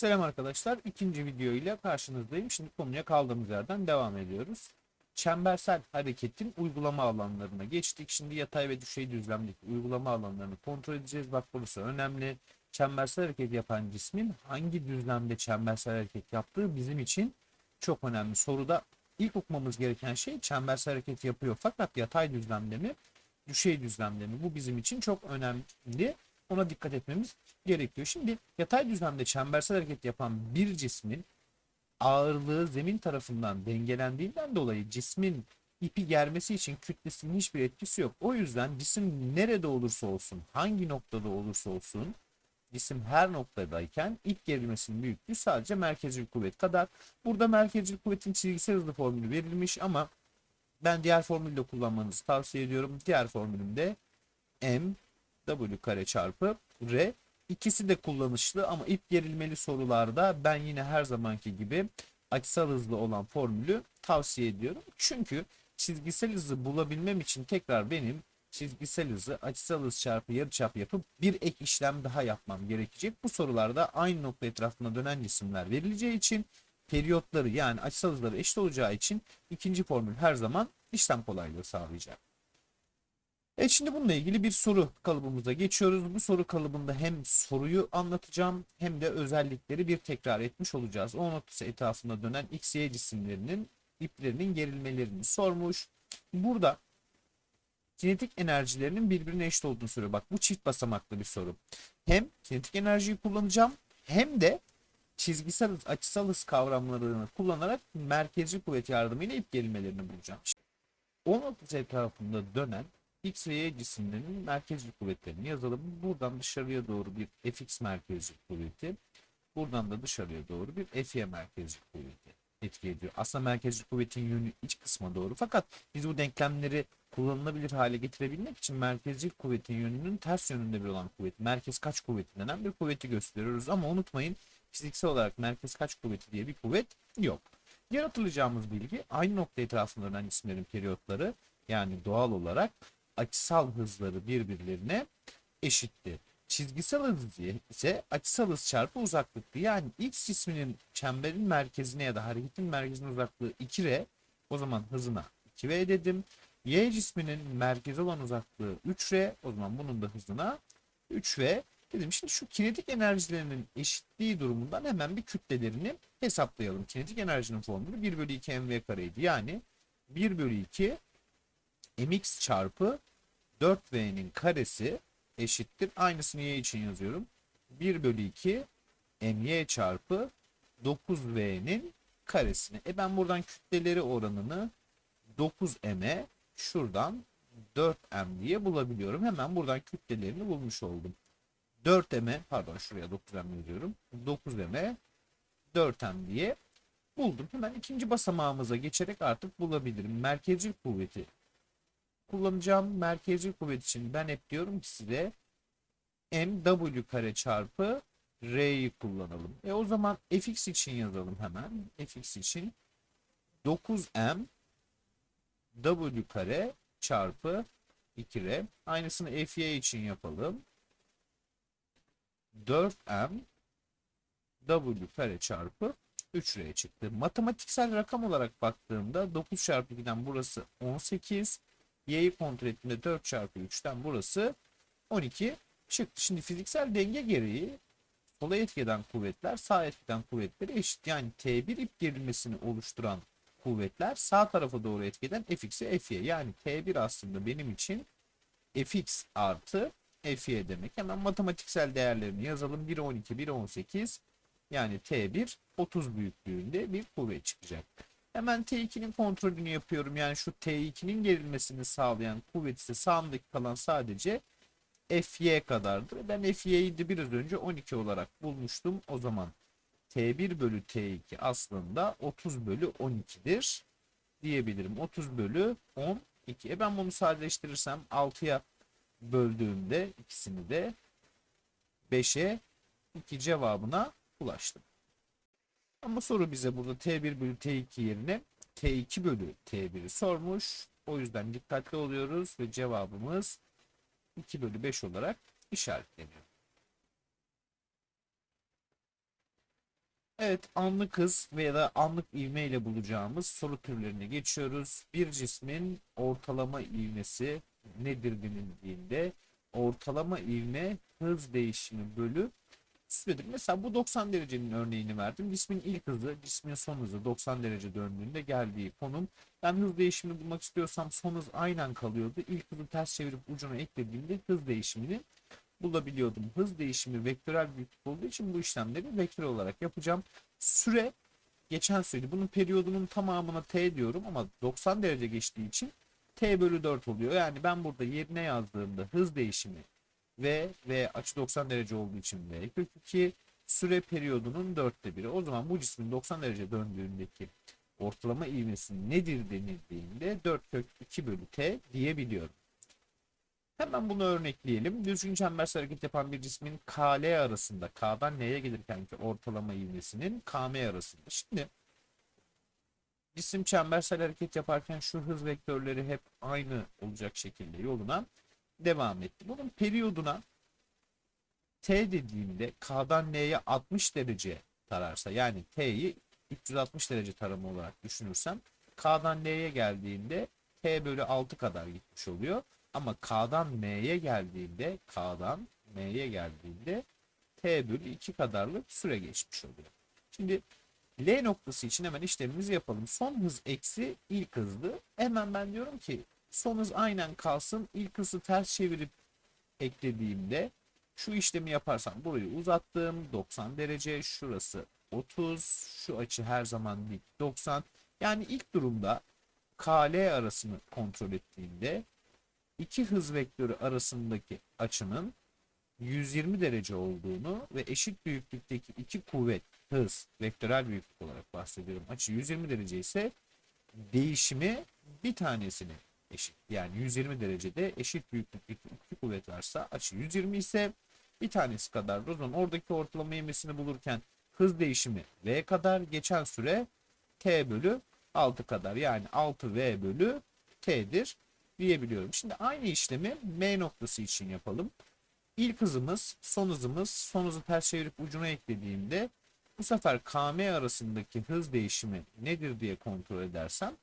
Selam arkadaşlar. İkinci video ile karşınızdayım. Şimdi konuya kaldığımız yerden devam ediyoruz. Çembersel hareketin uygulama alanlarına geçtik. Şimdi yatay ve düşey düzlemdeki uygulama alanlarını kontrol edeceğiz. Bak burası önemli. Çembersel hareket yapan cismin hangi düzlemde çembersel hareket yaptığı bizim için çok önemli. Soruda ilk okumamız gereken şey çembersel hareket yapıyor. Fakat yatay düzlemde mi, düşey düzlemde mi? Bu bizim için çok önemli. Ona dikkat etmemiz gerekiyor. Şimdi yatay düzlemde çembersel hareket yapan bir cismin ağırlığı zemin tarafından dengelendiğinden dolayı cismin ipi germesi için kütlesinin hiçbir etkisi yok. O yüzden cisim nerede olursa olsun, hangi noktada olursa olsun cisim her noktadayken ip gerilmesinin büyüklüğü sadece merkezcil kuvvet kadar. Burada merkezcil kuvvetin çizgisel hızlı formülü verilmiş ama ben diğer formülü de kullanmanızı tavsiye ediyorum. Diğer formülümde m w kare çarpı r İkisi de kullanışlı ama ip gerilmeli sorularda ben yine her zamanki gibi açısal hızlı olan formülü tavsiye ediyorum. Çünkü çizgisel hızı bulabilmem için tekrar benim çizgisel hızı açısal hız çarpı yarıçap yapıp bir ek işlem daha yapmam gerekecek. Bu sorularda aynı nokta etrafında dönen cisimler verileceği için periyotları yani açısal hızları eşit olacağı için ikinci formül her zaman işlem kolaylığı sağlayacak. Evet şimdi bununla ilgili bir soru kalıbımıza geçiyoruz. Bu soru kalıbında hem soruyu anlatacağım hem de özellikleri bir tekrar etmiş olacağız. O noktası etrafında dönen X, Y cisimlerinin iplerinin gerilmelerini sormuş. Burada kinetik enerjilerinin birbirine eşit olduğunu söylüyor. Bak bu çift basamaklı bir soru. Hem kinetik enerjiyi kullanacağım hem de çizgisel hız, açısal hız kavramlarını kullanarak merkezi kuvvet yardımıyla ip gerilmelerini bulacağım. O noktası etrafında dönen X ve Y cisimlerinin merkezci kuvvetlerini yazalım. Buradan dışarıya doğru bir Fx merkezci kuvveti. Buradan da dışarıya doğru bir Fy merkezci kuvveti etki ediyor. Aslında merkezci kuvvetin yönü iç kısma doğru. Fakat biz bu denklemleri kullanılabilir hale getirebilmek için merkezci kuvvetin yönünün ters yönünde bir olan kuvvet. Merkez kaç kuvveti denen bir kuvveti gösteriyoruz. Ama unutmayın fiziksel olarak merkez kaç kuvveti diye bir kuvvet yok. Diğer hatırlayacağımız bilgi aynı nokta etrafında dönen cisimlerin periyotları yani doğal olarak açısal hızları birbirlerine eşitti. Çizgisel hız ise açısal hız çarpı uzaklıktı. Yani x cisminin çemberin merkezine ya da hareketin merkezine uzaklığı 2r. O zaman hızına 2v dedim. Y cisminin merkeze olan uzaklığı 3r. O zaman bunun da hızına 3v dedim. Şimdi şu kinetik enerjilerinin eşitliği durumundan hemen bir kütlelerini hesaplayalım. Kinetik enerjinin formülü 1 bölü 2 mv kareydi. Yani 1 bölü 2 mx çarpı 4v'nin karesi eşittir. Aynısını y için yazıyorum. 1 bölü 2 my çarpı 9v'nin karesini. E ben buradan kütleleri oranını 9m'e şuradan 4m diye bulabiliyorum. Hemen buradan kütlelerini bulmuş oldum. 4m'e pardon şuraya 9m yazıyorum. 9m'e 4m diye buldum. Hemen ikinci basamağımıza geçerek artık bulabilirim. Merkezcil kuvveti kullanacağım merkezi kuvvet için ben hep diyorum ki size mw kare çarpı r'yi kullanalım. E o zaman fx için yazalım hemen. fx için 9m w kare çarpı 2r. Aynısını fy için yapalım. 4m w kare çarpı 3r çıktı. Matematiksel rakam olarak baktığımda 9 çarpı 2'den burası 18 y'yi kontrol ettiğimde 4 çarpı 3'ten burası 12 çıktı. Şimdi fiziksel denge gereği sola etkeden kuvvetler sağ etkeden kuvvetleri eşit. Yani T1 ip gerilmesini oluşturan kuvvetler sağ tarafa doğru etkeden fx'e fy. Yani T1 aslında benim için fx artı fy demek. Hemen matematiksel değerlerini yazalım. 1 12, 1 18 yani T1 30 büyüklüğünde bir kuvvet çıkacak. Hemen T2'nin kontrolünü yapıyorum. Yani şu T2'nin gerilmesini sağlayan kuvvet ise sağımdaki kalan sadece Fy kadardır. Ben Fy'yi biraz önce 12 olarak bulmuştum. O zaman T1 bölü T2 aslında 30 bölü 12'dir diyebilirim. 30 bölü 12. E ben bunu sadeleştirirsem 6'ya böldüğümde ikisini de 5'e 2 cevabına ulaştım. Ama soru bize burada T1 bölü T2 yerine T2 bölü T1'i sormuş. O yüzden dikkatli oluyoruz ve cevabımız 2 bölü 5 olarak işaretleniyor. Evet, anlık hız veya da anlık ivme ile bulacağımız soru türlerine geçiyoruz. Bir cismin ortalama ivmesi nedir denildiğinde ortalama ivme hız değişimi bölü süredir. Mesela bu 90 derecenin örneğini verdim. Cismin ilk hızı, cismin son hızı 90 derece döndüğünde geldiği konum. Ben hız değişimini bulmak istiyorsam son hız aynen kalıyordu. İlk hızı ters çevirip ucuna eklediğimde hız değişimini bulabiliyordum. Hız değişimi vektörel büyüklük olduğu için bu işlemleri vektör olarak yapacağım. Süre geçen süreydi. Bunun periyodunun tamamına t diyorum ama 90 derece geçtiği için t bölü 4 oluyor. Yani ben burada yerine yazdığımda hız değişimi v ve açı 90 derece olduğu için v kök 2 süre periyodunun 4'te biri. O zaman bu cismin 90 derece döndüğündeki ortalama ivmesi nedir denildiğinde 4 kök 2 bölü t diyebiliyorum. Hemen bunu örnekleyelim. Düzgün çembersel hareket yapan bir cismin KL arasında, K'dan N'ye gelirken ki ortalama ivmesinin KM arasında. Şimdi cisim çembersel hareket yaparken şu hız vektörleri hep aynı olacak şekilde yoluna devam etti. Bunun periyoduna T dediğimde K'dan N'ye 60 derece tararsa yani T'yi 360 derece tarama olarak düşünürsem K'dan N'ye geldiğinde T bölü 6 kadar gitmiş oluyor. Ama K'dan M'ye geldiğinde K'dan M'ye geldiğinde T bölü 2 kadarlık süre geçmiş oluyor. Şimdi L noktası için hemen işlemimizi yapalım. Son hız eksi ilk hızlı. Hemen ben diyorum ki son hız aynen kalsın. İlk hızı ters çevirip eklediğimde şu işlemi yaparsam burayı uzattım 90 derece şurası 30 şu açı her zaman dik 90 yani ilk durumda KL arasını kontrol ettiğimde iki hız vektörü arasındaki açının 120 derece olduğunu ve eşit büyüklükteki iki kuvvet hız vektörel büyüklük olarak bahsediyorum. Açı 120 derece ise değişimi bir tanesine eşit. Yani 120 derecede eşit büyüklükteki iki kuvvet varsa açı 120 ise bir tanesi kadar. O zaman oradaki ortalama ivmesini bulurken hız değişimi v kadar geçen süre t bölü 6 kadar. Yani 6v bölü t'dir diyebiliyorum. Şimdi aynı işlemi M noktası için yapalım. İlk hızımız, son hızımız, son hızı ters çevirip ucuna eklediğimde bu sefer KM arasındaki hız değişimi nedir diye kontrol edersem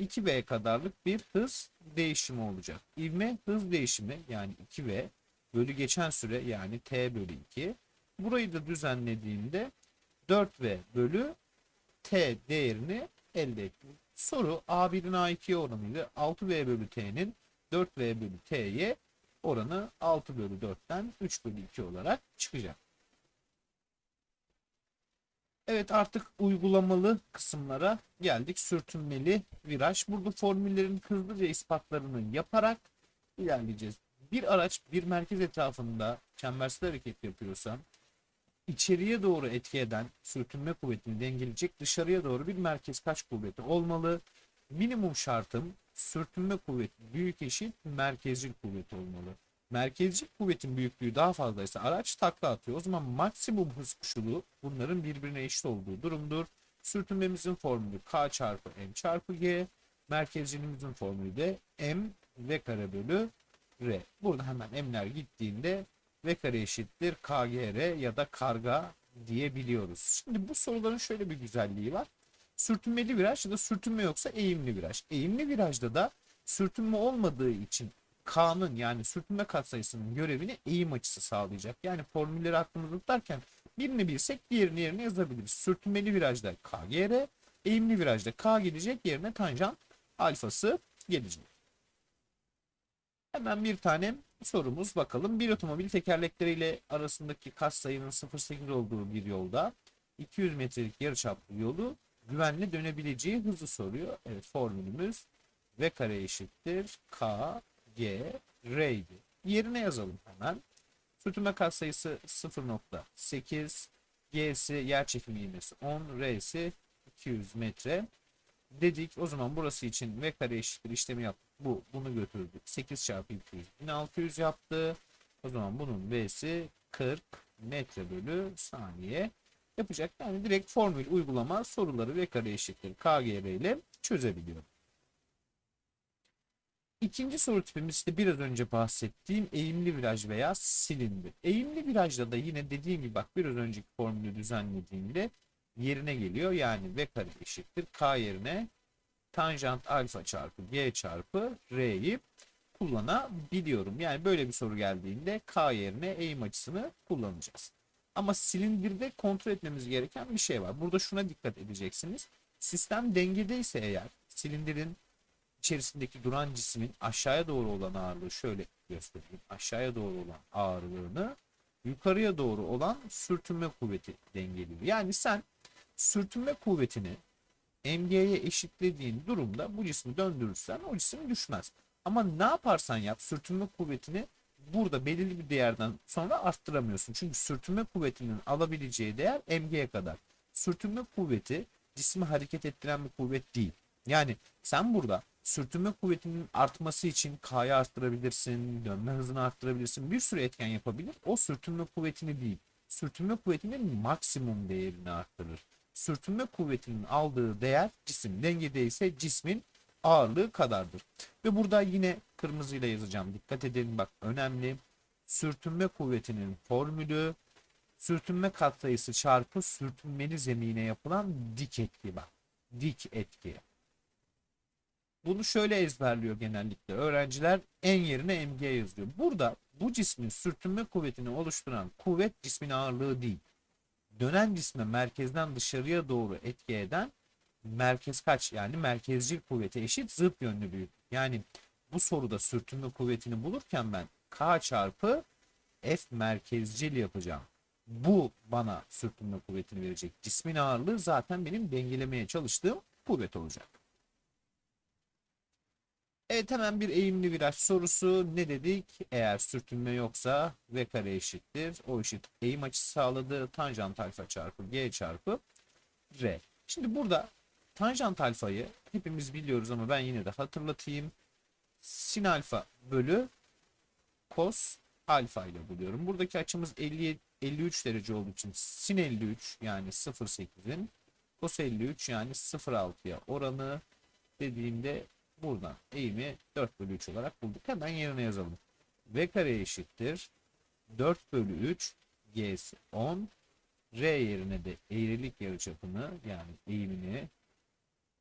2V kadarlık bir hız değişimi olacak. İvme hız değişimi yani 2V bölü geçen süre yani T bölü 2. Burayı da düzenlediğimde 4V bölü T değerini elde ettim. Soru A1'in A2'ye oranıydı. 6V bölü T'nin 4V bölü T'ye oranı 6 bölü 4'ten 3 bölü 2 olarak çıkacak. Evet artık uygulamalı kısımlara geldik. Sürtünmeli viraj. Burada formüllerin hızlıca ispatlarını yaparak ilerleyeceğiz. Bir araç bir merkez etrafında çembersel hareket yapıyorsa içeriye doğru etki eden sürtünme kuvvetini dengeleyecek dışarıya doğru bir merkez kaç kuvveti olmalı. Minimum şartım sürtünme kuvveti büyük eşit merkezcil kuvvet olmalı. Merkezcil kuvvetin büyüklüğü daha fazlaysa araç takla atıyor. O zaman maksimum hız koşulu bunların birbirine eşit olduğu durumdur. Sürtünmemizin formülü K çarpı M çarpı G. Merkezcilimizin formülü de M V kare bölü R. Burada hemen M'ler gittiğinde V kare eşittir KGR ya da karga diyebiliyoruz. Şimdi bu soruların şöyle bir güzelliği var. Sürtünmeli viraj ya da sürtünme yoksa eğimli viraj. Eğimli virajda da sürtünme olmadığı için K'nın yani sürtünme katsayısının görevini eğim açısı sağlayacak. Yani formülleri aklımızda tutarken birini bilsek diğerini yerine yazabiliriz. Sürtünmeli virajda KGR, eğimli virajda K gelecek yerine tanjant alfası gelecek. Hemen bir tane sorumuz bakalım. Bir otomobil tekerlekleriyle arasındaki katsayının 0.8 olduğu bir yolda 200 metrelik yarıçaplı yolu güvenli dönebileceği hızı soruyor. Evet formülümüz V kare eşittir K G R'ydi. Yerine yazalım hemen. Sürtünme katsayısı 0.8 G'si yer çekimi ivmesi 10 R'si 200 metre dedik. O zaman burası için V kare eşittir işlemi yaptık. Bu bunu götürdük. 8 çarpı 200 1600 yaptı. O zaman bunun V'si 40 metre bölü saniye yapacak. Yani direkt formül uygulama soruları V kare eşittir KGR ile çözebiliyorum. İkinci soru tipimiz işte biraz önce bahsettiğim eğimli viraj veya silindir. Eğimli virajda da yine dediğim gibi bak biraz önceki formülü düzenlediğimde yerine geliyor. Yani v kare eşittir k yerine tanjant alfa çarpı g çarpı r'yi kullanabiliyorum. Yani böyle bir soru geldiğinde k yerine eğim açısını kullanacağız. Ama silindirde kontrol etmemiz gereken bir şey var. Burada şuna dikkat edeceksiniz. Sistem dengedeyse eğer silindirin içerisindeki duran cismin aşağıya doğru olan ağırlığı şöyle göstereyim. Aşağıya doğru olan ağırlığını yukarıya doğru olan sürtünme kuvveti dengeliyor. Yani sen sürtünme kuvvetini MG'ye eşitlediğin durumda bu cismi döndürürsen o cisim düşmez. Ama ne yaparsan yap sürtünme kuvvetini burada belirli bir değerden sonra arttıramıyorsun. Çünkü sürtünme kuvvetinin alabileceği değer mg'ye kadar. Sürtünme kuvveti cismi hareket ettiren bir kuvvet değil. Yani sen burada sürtünme kuvvetinin artması için K'yı arttırabilirsin, dönme hızını arttırabilirsin. Bir sürü etken yapabilir. O sürtünme kuvvetini değil. Sürtünme kuvvetinin maksimum değerini arttırır. Sürtünme kuvvetinin aldığı değer cisim dengedeyse cismin ağırlığı kadardır. Ve burada yine kırmızıyla yazacağım. Dikkat edin bak önemli. Sürtünme kuvvetinin formülü sürtünme katsayısı çarpı sürtünmeli zemine yapılan dik etki bak. Dik etki. Bunu şöyle ezberliyor genellikle öğrenciler en yerine mg yazıyor. Burada bu cismin sürtünme kuvvetini oluşturan kuvvet cismin ağırlığı değil. Dönen cisme merkezden dışarıya doğru etki eden merkez kaç yani merkezcil kuvveti eşit zıt yönlü büyük. Yani bu soruda sürtünme kuvvetini bulurken ben K çarpı F merkezcil yapacağım. Bu bana sürtünme kuvvetini verecek. Cismin ağırlığı zaten benim dengelemeye çalıştığım kuvvet olacak. Evet hemen bir eğimli viraj sorusu. Ne dedik? Eğer sürtünme yoksa V kare eşittir. O eşit eğim açısı sağladığı tanjant alfa çarpı G çarpı R. Şimdi burada tanjant alfayı hepimiz biliyoruz ama ben yine de hatırlatayım. Sin alfa bölü cos alfa ile buluyorum. Buradaki açımız 50, 53 derece olduğu için sin 53 yani 0.8'in cos 53 yani 0.6'ya oranı dediğimde buradan eğimi 4 bölü 3 olarak bulduk. Hemen yerine yazalım. V kare eşittir 4 bölü 3 G'si 10 R yerine de eğrilik yarıçapını yani eğimini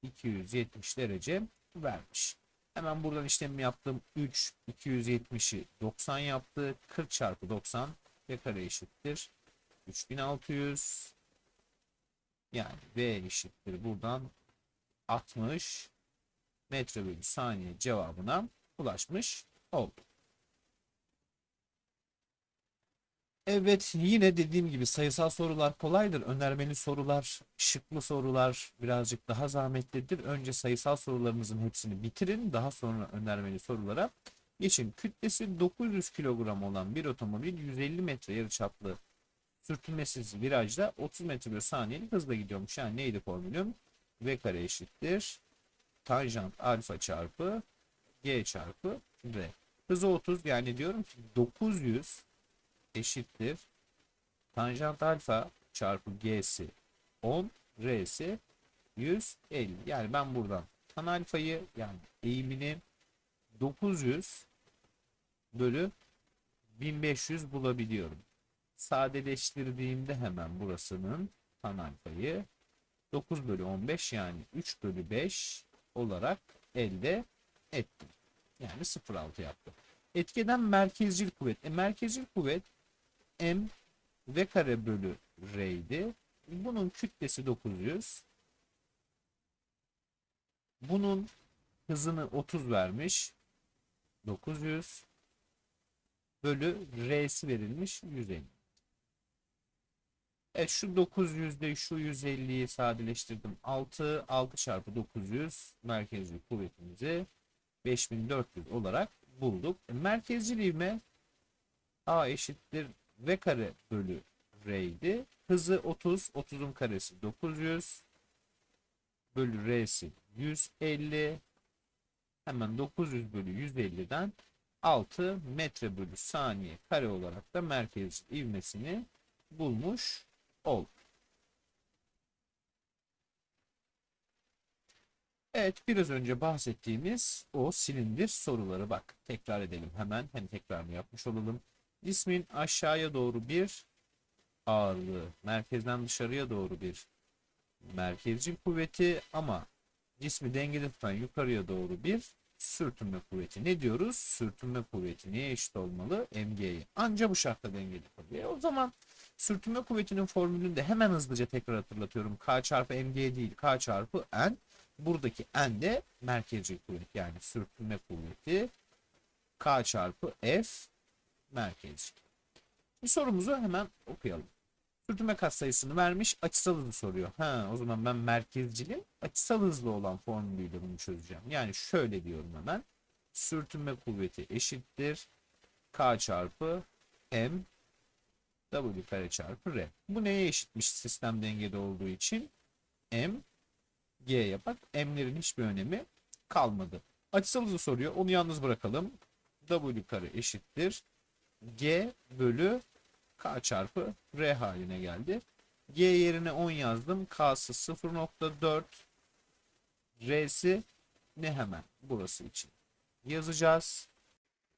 270 derece vermiş. Hemen buradan işlemi yaptım. 3 270'i 90 yaptı. 40 çarpı 90 V kare eşittir. 3600 yani V eşittir buradan 60 metre bölü saniye cevabına ulaşmış oldu. Evet yine dediğim gibi sayısal sorular kolaydır. Önermeli sorular, şıklı sorular birazcık daha zahmetlidir. Önce sayısal sorularınızın hepsini bitirin. Daha sonra önermeli sorulara geçin. Kütlesi 900 kilogram olan bir otomobil 150 metre yarıçaplı sürtünmesiz virajda 30 metre bölü saniyelik hızla gidiyormuş. Yani neydi formülüm? V kare eşittir. Tanjant alfa çarpı G çarpı R. Hızı 30 yani diyorum ki 900 eşittir. Tanjant alfa çarpı g'si 10, r'si 150. Yani ben buradan tan alfayı yani eğimini 900 bölü 1500 bulabiliyorum. Sadeleştirdiğimde hemen burasının tan alfayı 9 bölü 15 yani 3 bölü 5 olarak elde ettim. Yani 0.6 yaptı. Etkeden merkezcil kuvvet. E, merkezcil kuvvet m v kare bölü r'ydi. Bunun kütlesi 900. Bunun hızını 30 vermiş. 900 bölü r'si verilmiş 150. Evet şu 900'de şu 150'yi sadeleştirdim. 6 6 çarpı 900 merkezli kuvvetimizi 5400 olarak bulduk. E, merkezcil ivme A eşittir V kare bölü R idi. Hızı 30. 30'un karesi 900. Bölü R'si 150. Hemen 900 bölü 150'den 6 metre bölü saniye kare olarak da merkez ivmesini bulmuş olduk. Evet biraz önce bahsettiğimiz o silindir soruları bak tekrar edelim hemen hem tekrar mı yapmış olalım. Cismin aşağıya doğru bir ağırlığı, merkezden dışarıya doğru bir merkezcil kuvveti ama cismi dengede tutan yukarıya doğru bir sürtünme kuvveti. Ne diyoruz? Sürtünme kuvveti neye eşit olmalı? MG'ye. Anca bu şartta dengede kalıyor. E o zaman sürtünme kuvvetinin formülünü de hemen hızlıca tekrar hatırlatıyorum. K çarpı MG değil K çarpı N. Buradaki N de merkezcil kuvvet yani sürtünme kuvveti K çarpı F merkezcil. Bir sorumuzu hemen okuyalım. Sürtünme katsayısını vermiş, açısal hızı soruyor. Ha, o zaman ben merkezcilin açısal hızlı olan formülüyle bunu çözeceğim. Yani şöyle diyorum hemen. Sürtünme kuvveti eşittir. K çarpı M W kare çarpı R. Bu neye eşitmiş sistem dengede olduğu için? M G'ye bak. M'lerin hiçbir önemi kalmadı. Açısal hızı soruyor. Onu yalnız bırakalım. W kare eşittir. G bölü K çarpı R haline geldi. G yerine 10 yazdım. K'sı 0.4. R'si ne hemen burası için yazacağız.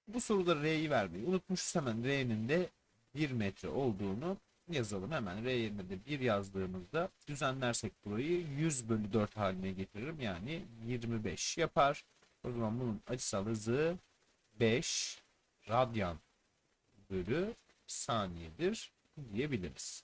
Bu soruda R'yi vermeyi unutmuşuz. Hemen R'nin de 1 metre olduğunu yazalım. Hemen R yerine de 1 yazdığımızda düzenlersek burayı 100 bölü 4 haline getiririm. Yani 25 yapar. O zaman bunun açısal hızı 5 radyan bölü saniyedir diyebiliriz.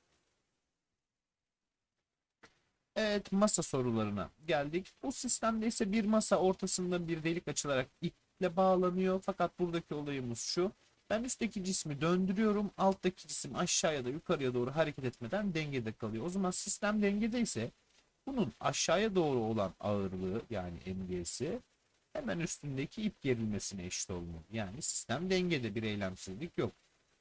Evet masa sorularına geldik. Bu sistemde ise bir masa ortasında bir delik açılarak iple bağlanıyor. Fakat buradaki olayımız şu. Ben üstteki cismi döndürüyorum. Alttaki cisim aşağıya da yukarıya doğru hareket etmeden dengede kalıyor. O zaman sistem dengede ise bunun aşağıya doğru olan ağırlığı yani MG'si hemen üstündeki ip gerilmesine eşit olmalı. Yani sistem dengede bir eylemsizlik yok.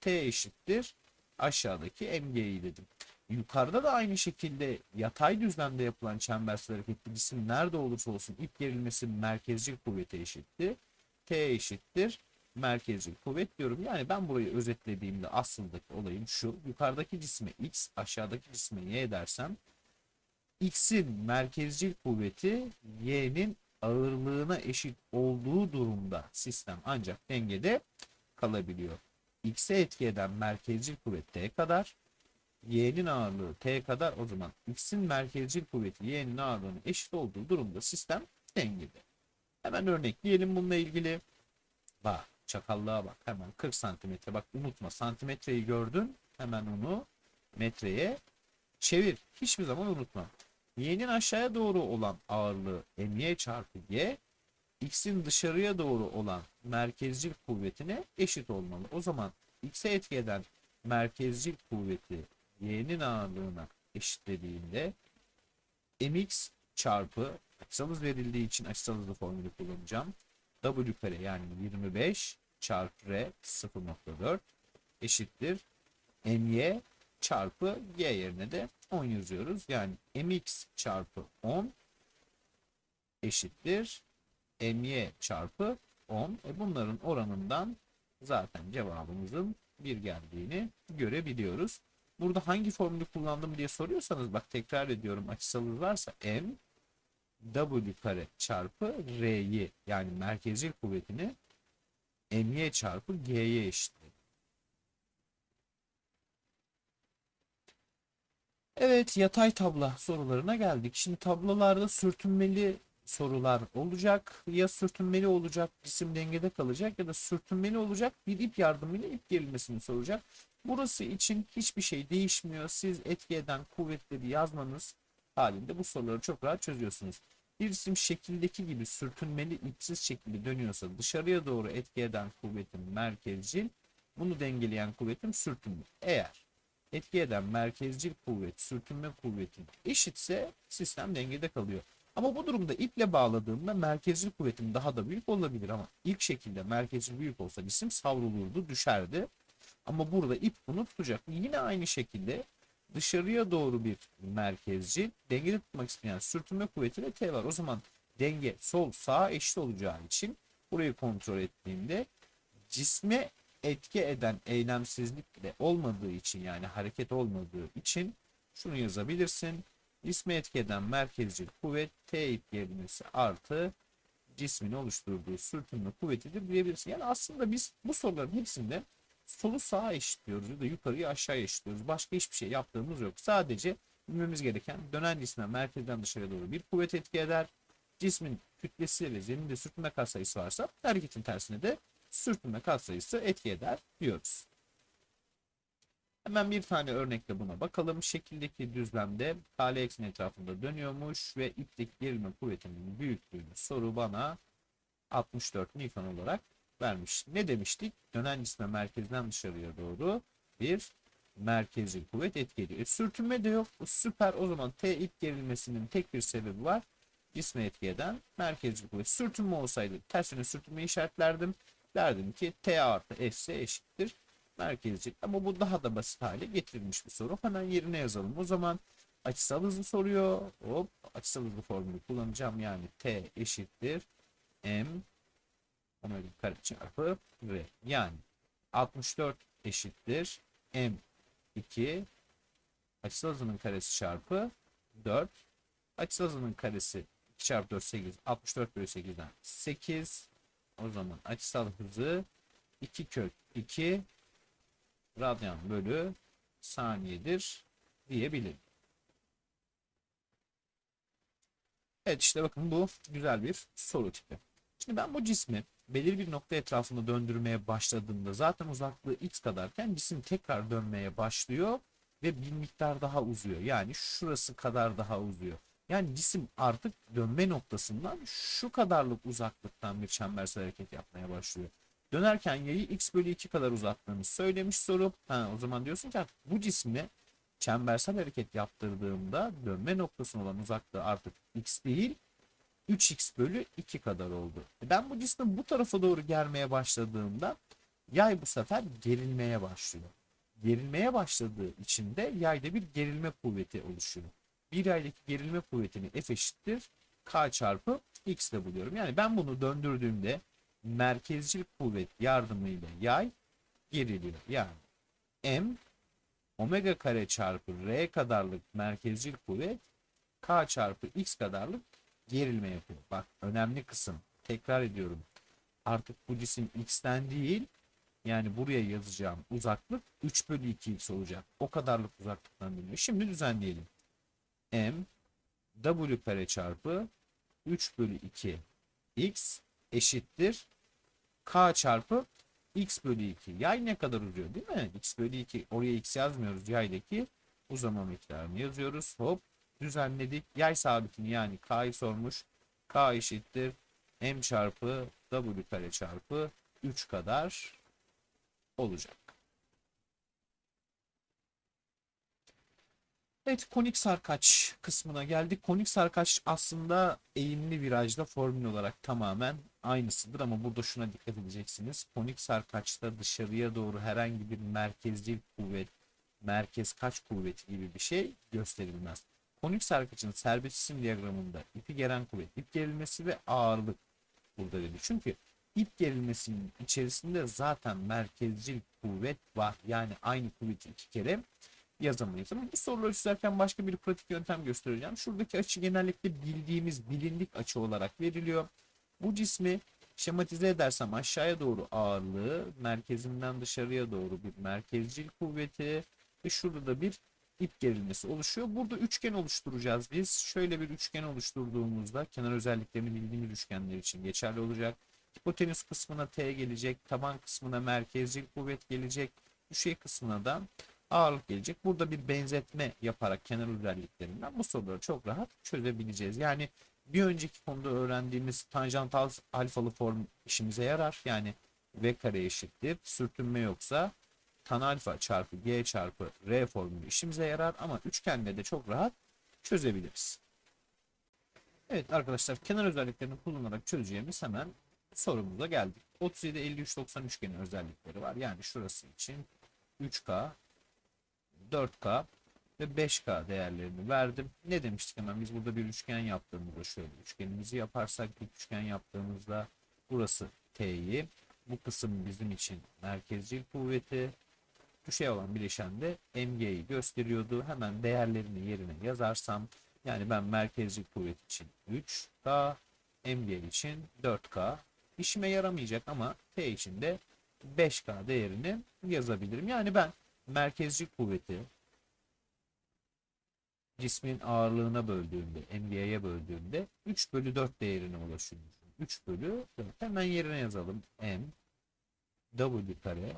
T eşittir aşağıdaki MG'yi dedim. Yukarıda da aynı şekilde yatay düzlemde yapılan çembersel hareketli cisim nerede olursa olsun ip gerilmesi merkezcil kuvvete eşittir. T eşittir merkezcil kuvvet diyorum. Yani ben burayı özetlediğimde aslındaki olayım şu. Yukarıdaki cisme X, aşağıdaki cisme Y dersem X'in merkezcil kuvveti Y'nin ağırlığına eşit olduğu durumda sistem ancak dengede kalabiliyor. X'e etki eden merkezcil kuvvet T kadar. Y'nin ağırlığı T kadar. O zaman X'in merkezcil kuvveti Y'nin ağırlığının eşit olduğu durumda sistem dengede. Hemen örnekleyelim bununla ilgili. Bak çakallığa bak. Hemen 40 santimetre. Bak unutma santimetreyi gördün. Hemen onu metreye çevir. Hiçbir zaman unutma. Y'nin aşağıya doğru olan ağırlığı MY çarpı Y X'in dışarıya doğru olan merkezcil kuvvetine eşit olmalı. O zaman X'e etki eden merkezcil kuvveti Y'nin ağırlığına eşitlediğinde mx çarpı açısal hız verildiği için açısal hızlı formülü kullanacağım. W kare yani 25 çarpı R 0.4 eşittir. My çarpı G yerine de 10 yazıyoruz. Yani mx çarpı 10 eşittir my çarpı 10. E bunların oranından zaten cevabımızın bir geldiğini görebiliyoruz. Burada hangi formülü kullandım diye soruyorsanız bak tekrar ediyorum açısal hız varsa m w kare çarpı r'yi yani merkezcil kuvvetini my çarpı g'ye eşitledim. Evet yatay tabla sorularına geldik. Şimdi tablolarda sürtünmeli sorular olacak. Ya sürtünmeli olacak, cisim dengede kalacak ya da sürtünmeli olacak bir ip yardımıyla ip gerilmesini soracak. Burası için hiçbir şey değişmiyor. Siz etki eden kuvvetleri yazmanız halinde bu soruları çok rahat çözüyorsunuz. Bir cisim şekildeki gibi sürtünmeli ipsiz şekilde dönüyorsa dışarıya doğru etki eden kuvvetin merkezcil, bunu dengeleyen kuvvetin sürtünme. Eğer etki eden merkezcil kuvvet sürtünme kuvvetin eşitse sistem dengede kalıyor. Ama bu durumda iple bağladığımda merkezcil kuvvetim daha da büyük olabilir ama ilk şekilde merkezcil büyük olsa cisim savrulurdu, düşerdi. Ama burada ip bunu tutacak. Yine aynı şekilde dışarıya doğru bir merkezcil dengede tutmak isteyen sürtünme kuvvetiyle T var. O zaman denge sol sağa eşit olacağı için burayı kontrol ettiğimde cisme etki eden eylemsizlikle olmadığı için yani hareket olmadığı için şunu yazabilirsin. Cisme etki eden merkezcil kuvvet T ip gerilmesi artı cismin oluşturduğu sürtünme kuvvetidir diyebilirsin. Yani aslında biz bu soruların hepsinde solu sağa eşitliyoruz ya da yukarıyı aşağıya eşitliyoruz. Başka hiçbir şey yaptığımız yok. Sadece bilmemiz gereken dönen cisme merkezden dışarıya doğru bir kuvvet etki eder. Cismin kütlesi ve zeminde sürtünme katsayısı varsa hareketin tersine de sürtünme katsayısı etki eder diyoruz. Hemen bir tane örnekle buna bakalım. Şekildeki düzlemde kale eksen etrafında dönüyormuş ve ipteki gerilme kuvvetinin büyüklüğünü soru bana 64 Newton olarak vermiş. Ne demiştik? Dönen cisme merkezden dışarıya doğru bir merkezi kuvvet etki ediyor. E, sürtünme de yok. Süper. O zaman T ip gerilmesinin tek bir sebebi var. Cisme etki eden merkezi kuvvet. Sürtünme olsaydı tersine sürtünme işaretlerdim. Derdim ki T artı ise eşittir merkezcik. Ama bu daha da basit hale getirilmiş bir soru. Hemen yerine yazalım. O zaman açısal hızı soruyor. Hop açısal hızlı formülü kullanacağım. Yani T eşittir M omega kare çarpı V. Yani 64 eşittir M 2 açısal hızının karesi çarpı 4 açısal hızının karesi 2 çarpı 4 8 64 bölü 8'den 8 o zaman açısal hızı 2 kök 2 radyan bölü saniyedir diyebilirim. Evet işte bakın bu güzel bir soru tipi. Şimdi ben bu cismi belirli bir nokta etrafında döndürmeye başladığımda zaten uzaklığı x kadarken cisim tekrar dönmeye başlıyor ve bir miktar daha uzuyor. Yani şurası kadar daha uzuyor. Yani cisim artık dönme noktasından şu kadarlık uzaklıktan bir çembersel hareket yapmaya başlıyor. Dönerken yayı x bölü 2 kadar uzattığını söylemiş soru. Ha, o zaman diyorsun ki bu cismi çembersel hareket yaptırdığımda dönme noktasına olan uzaklığı artık x değil 3x bölü 2 kadar oldu. E, Ben bu cismi bu tarafa doğru germeye başladığımda yay bu sefer gerilmeye başlıyor. Gerilmeye başladığı için de yayda bir gerilme kuvveti oluşuyor. Bir yaydaki gerilme kuvvetini F eşittir K çarpı X ile buluyorum. Yani ben bunu döndürdüğümde merkezcil kuvvet yardımıyla yay geriliyor. Yani M omega kare çarpı R kadarlık merkezcil kuvvet K çarpı X kadarlık gerilme yapıyor. Bak önemli kısım. Tekrar ediyorum. Artık bu cisim X'ten değil yani buraya yazacağım uzaklık 3 bölü 2x olacak. O kadarlık uzaklıktan dönüyor. Şimdi düzenleyelim. M W kare çarpı 3 bölü 2 x eşittir k çarpı x bölü 2. Yay ne kadar uzuyor değil mi? x bölü 2. Oraya x yazmıyoruz yaydaki. Uzama miktarını yazıyoruz. Hop düzenledik. Yay sabitini yani k'yı sormuş. k eşittir m çarpı w kare çarpı 3 kadar olacak. Evet konik sarkaç kısmına geldik. Konik sarkaç aslında eğimli virajda formül olarak tamamen aynısıdır ama burada şuna dikkat edeceksiniz. Konik sarkaçta dışarıya doğru herhangi bir merkezcil kuvvet, merkez kaç kuvveti gibi bir şey gösterilmez. Konik sarkaçın serbest cisim diyagramında ipi geren kuvvet, ip gerilmesi ve ağırlık burada verilir. Çünkü ip gerilmesinin içerisinde zaten merkezcil kuvvet var. Yani aynı kuvveti iki kere yazamayız. Ama bu soruları çözerken başka bir pratik yöntem göstereceğim. Şuradaki açı genellikle bildiğimiz bilindik açı olarak veriliyor. Bu cismi şematize edersem aşağıya doğru ağırlığı, merkezinden dışarıya doğru bir merkezcil kuvveti ve şurada da bir ip gerilmesi oluşuyor. Burada üçgen oluşturacağız biz. Şöyle bir üçgen oluşturduğumuzda kenar özelliklerini bildiğimiz üçgenler için geçerli olacak. Hipotenüs kısmına T gelecek, taban kısmına merkezcil kuvvet gelecek, düşey kısmına da ağırlık gelecek. Burada bir benzetme yaparak kenar özelliklerinden bu soruları çok rahat çözebileceğiz. Yani bir önceki konuda öğrendiğimiz tanjant alfalı form işimize yarar. Yani v kare eşittir. Sürtünme yoksa tan alfa çarpı g çarpı r formülü işimize yarar ama üçgenle de çok rahat çözebiliriz. Evet arkadaşlar kenar özelliklerini kullanarak çözeceğimiz hemen sorumuza geldik. 37 53 90 üçgeni özellikleri var. Yani şurası için 3K 4K ve 5K değerlerini verdim. Ne demiştik hemen biz burada bir üçgen yaptığımızda şöyle üçgenimizi yaparsak bir üçgen yaptığımızda burası T'yi bu kısım bizim için merkezcil kuvveti düşey olan bileşen de MG'yi gösteriyordu. Hemen değerlerini yerine yazarsam yani ben merkezcil kuvvet için 3K MG için 4K işime yaramayacak ama T için de 5K değerini yazabilirim. Yani ben merkezcil kuvveti cismin ağırlığına böldüğümde, MV'ye böldüğümde 3 bölü 4 değerine ulaşıyoruz. 3 bölü 4. Hemen yerine yazalım. M W kare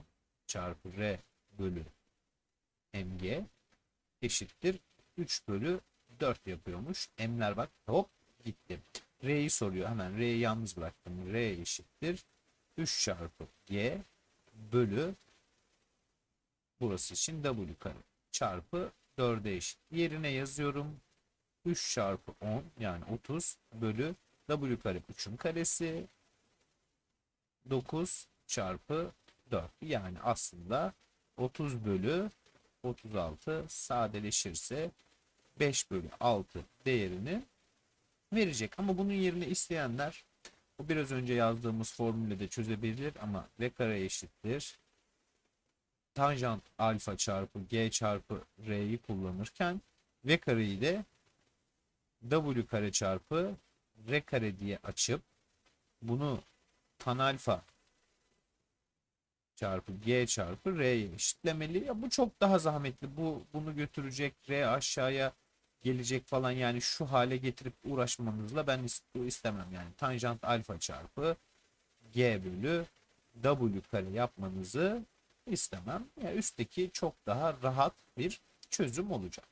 çarpı R bölü MG eşittir 3 bölü 4 yapıyormuş. M'ler bak hop gitti. R'yi soruyor. Hemen R'yi yalnız bıraktım. R eşittir 3 çarpı G bölü burası için W kare çarpı 4'e eşit. Yerine yazıyorum. 3 çarpı 10 yani 30 bölü W kare 3'ün karesi 9 çarpı 4 yani aslında 30 bölü 36 sadeleşirse 5 bölü 6 değerini verecek. Ama bunun yerine isteyenler bu biraz önce yazdığımız formülle de çözebilir ama v kare eşittir. Tanjant alfa çarpı g çarpı r'yi kullanırken v kareyi de w kare çarpı r kare diye açıp bunu tan alfa çarpı g çarpı r'ye eşitlemeli. Ya bu çok daha zahmetli. Bu bunu götürecek r aşağıya gelecek falan yani şu hale getirip uğraşmanızla ben is- istemem yani. Tanjant alfa çarpı g bölü w kare yapmanızı istemem. Yani üstteki çok daha rahat bir çözüm olacak.